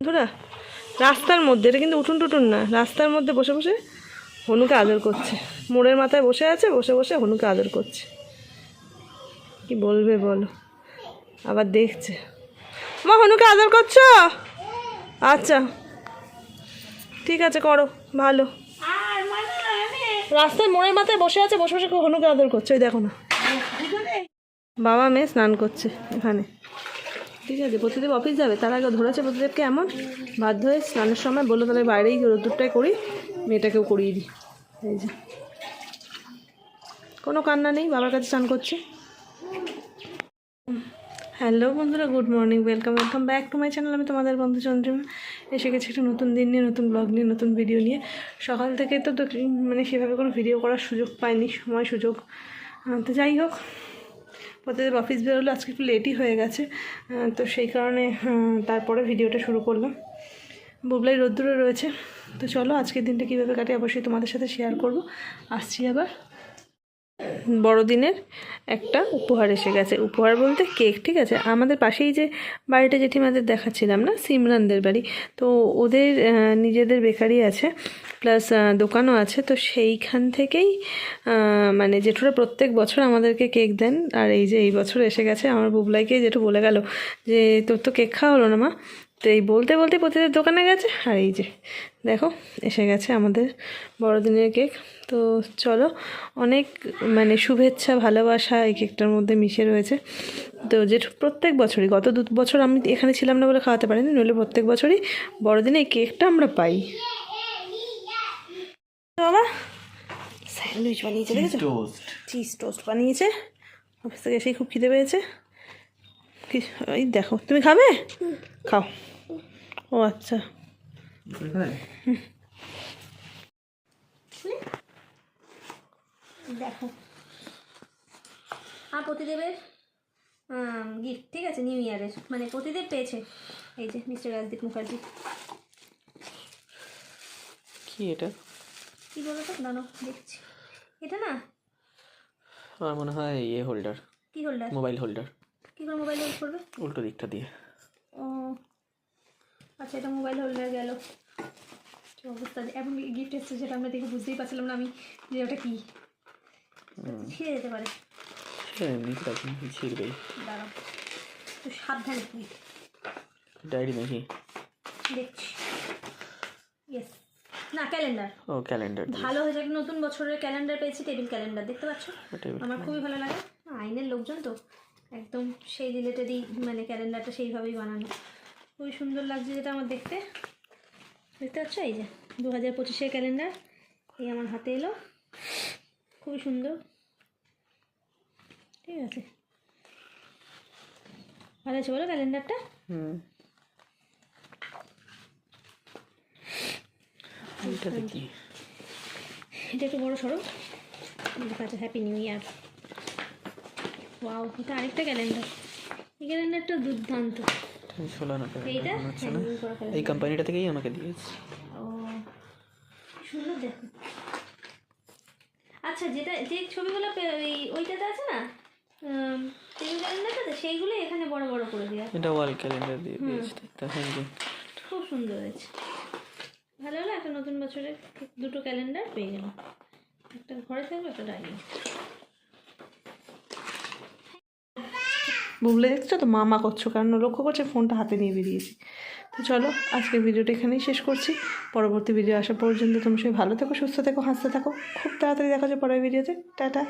বন্ধুরা, রাস্তার মধ্যে, এটা কিন্তু উঠুন টুটুন না, রাস্তার মধ্যে বসে বসে হনুকে আদর করছে। মোড়ের মাথায় বসে আছে, বসে বসে হনুকে আদর করছে। কি বলবে বলো? আবার দেখছে। মা, হনুকে আদর করছ? আচ্ছা ঠিক আছে, করো, ভালো। রাস্তায় মোড়ের মাথায় বসে আছে, বসে বসে হনুকে আদর করছে, ওই দেখো না। বাবা মেয়ে স্নান করছে এখানে। ঠিক আছে, প্রতিদেব অফিস যাবে, তার আগে ধরেছে প্রতিদেবকে এমন, বাধ্য হয়ে স্নানের সময় বলল, তাহলে বাইরেই রোদ্দুরটাই করি, মেয়েটাকেও করিয়ে দিই। এই যে। কোনো কান্না নেই, বাবার কাছে স্নান করছে। হ্যালো বন্ধুরা, good morning, welcome welcome back to my channel. আমি তোমাদের বন্ধু চন্দ্রিমা। এসে গেছি একটা নতুন দিন নিয়ে, নতুন ব্লগ নিয়ে, নতুন ভিডিও নিয়ে। সকাল থেকে তো মানে সেভাবে কোনো ভিডিও করার সুযোগ পাইনি, সময় সুযোগ। তো যাই হোক প্রতিদিন অফিস বেরোলো আজকে একটু লেটই হয়ে গেছে। তো সেই কারণে তারপরে ভিডিওটা শুরু করলাম। বুবলাই রোদ্দুরে রয়েছে। তো চলো আজকের দিনটা কীভাবে কাটে অবশ্যই তোমাদের সাথে শেয়ার করব। আসছি আবার। বড়দিনের একটা উপহার এসে গেছে। উপহার বলতে কেক ঠিক আছে? আমাদের পাশেই যে বাড়িটা জেঠিমাদের দেখাচ্ছিলাম না? সিমরানদের বাড়ি। তো ওদের নিজেদের বেকারি আছে। প্লাস দোকানও আছে। তো সেইখান থেকেই মানে জেঠুরা প্রত্যেক বছর আমাদেরকে কেক দেন। আর এই যে এই বছর এসে গেছে, আমার বুবলাইকে জেঠু বলে গেল যে, তোর তো কেক খাওয়া হলো না মা? তো এই বলতে বলতে প্রতিদিন দোকানে গেছে। আর এই যে, দেখো, এসে গেছে আমাদের বড়দিনের কেক। তো চলো, অনেক মানে শুভেচ্ছা, ভালোবাসা এই কেকটার মধ্যে মিশে রয়েছে। তো যে প্রত্যেক বছরই, গত দু বছর আমি এখানে ছিলাম না বলে খাওয়াতে পারিনি, নইলে প্রত্যেক বছরই বড়দিনে এই কেকটা আমরা পাই। বাবা স্যান্ডউইচ বানিয়েছে দেখেছ? টোস্ট চিজ টোস্ট বানিয়েছে। অফিস থেকে এসেই খুব খিদে পেয়েছে। এই দেখো তুমি খাবে? খাও। ও আচ্ছা। দেখো। আর প্রতিদেবের গিফট ঠিক আছে? নিউ ইয়ারের মানে প্রতিদেব পেয়েছে। এই যে মিস্টার রাজদীপ মুখার্জি। কি এটা? কী বলো তো? দাঁড়ো দেখছি। এটা না? আমার মনে হয় ইয়ে হোল্ডার কী হোল্ডার মোবাইল হোল্ডার কী করে মোবাইল হোল্ড করবে? উল্টো দিকটা দিয়ে। ও আচ্ছা এটা মোবাইল হোল্ডার গেল। অবস্থা? এখন গিফট এসছে সেটা আমরা দেখে বুঝতেই পারছিলাম না আমি যে ওটা কী। ছিঁড়ে যেতে পারে। ছিঁড়বেই দাঁড়াও তো সাবধানে তুই ডায়েরি নাকি? দেখছি। না ক্যালেন্ডার ও ক্যালেন্ডার ভালো হয়েছে একটা নতুন বছরের ক্যালেন্ডার পেয়েছি টেবিল ক্যালেন্ডার দেখতে পাচ্ছ? আমার খুবই ভালো লাগে। আইনের লোকজন তো একদম সেই রিলেটেডই মানে ক্যালেন্ডারটা সেইভাবেই বানানো। খুবই সুন্দর লাগছে যেটা আমার দেখতে। দেখতে পাচ্ছ? এই যে দু হাজার পঁচিশের ক্যালেন্ডার এই আমার হাতে এলো। খুবই সুন্দর। ঠিক আছে। ভালো আছে বলো ক্যালেন্ডারটা হুম। এটা দেখি। এটা একটু বড় সড়ো। আছে হ্যাপি নিউ ইয়ার ওয়াও এটা আরেকটা ক্যালেন্ডার এই ক্যালেন্ডারটা দুর্দান্ত। এইটা? এই কোম্পানিটা থেকেই আমাকে দিয়েছে। ও সুন্দর দেখো। আচ্ছা যেটা যে ছবিগুলো ওই ওইটাতে আছে না? টেবিল ক্যালেন্ডারটাতে সেইগুলো এখানে বড় বড় করে দেওয়া এটা ওয়াল ক্যালেন্ডার দিয়ে দিয়েছে খুব সুন্দর হয়েছে। ভালো হলো? একটা নতুন বছরের দুটো ক্যালেন্ডার পেয়ে গেলাম। একটা ঘরে থাকবে, একটা ডাইনিং। বুবলে, দেখছ তো মামা করছ? কারণ লক্ষ্য করছে ফোনটা হাতে নিয়ে বেরিয়েছি। তো চলো, আজকের ভিডিওটা এখানেই শেষ করছি। পরবর্তী ভিডিও আসা পর্যন্ত তুমি সবাই ভালো থেকো, সুস্থ থেকো, হাসতে থাকো। খুব তাড়াতাড়ি দেখা যায় পরের ভিডিওতে। টাটা।